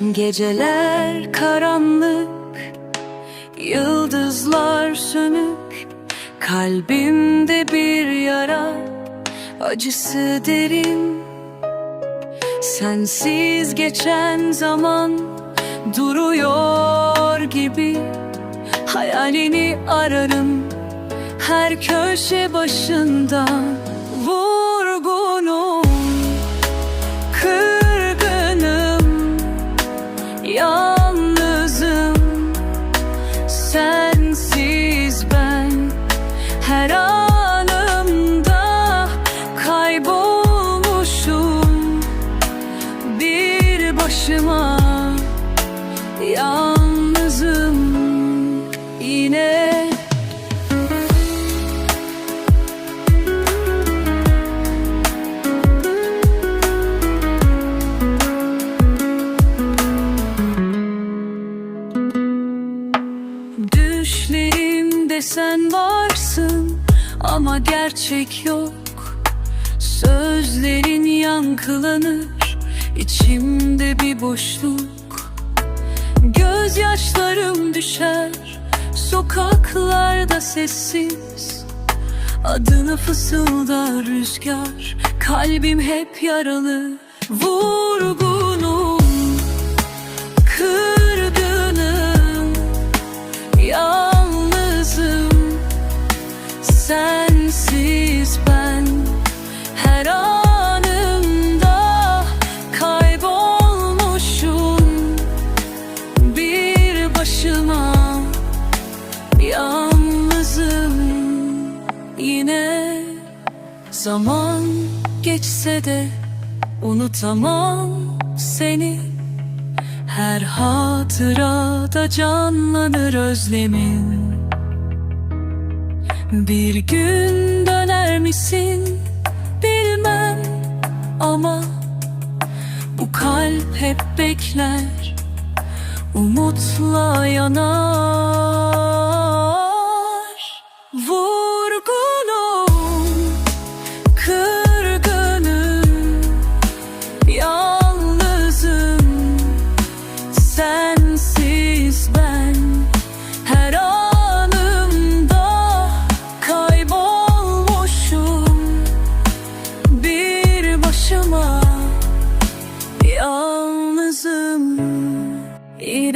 Geceler karanlık Yıldızlar sönük Kalbimde bir yara Acısı derin. Sensiz geçen zaman Duruyor gibi Hayalini ararım Her köşe başında Vurgunum Sensiz ben Her anımda sen varsın ama gerçek yok. Sözlerin yankılanır içimde bir boşluk. Gözyaşlarım düşer sokaklarda sessiz. Adını fısıldar rüzgar Kalbim hep yaralı. Vurgunum Yine Zaman geçse de Unutamam seni. Her hatırada canlanır özlemin. Bir gün döner misin bilmem ama Bu kalp hep bekler Umutla yanar bosom. It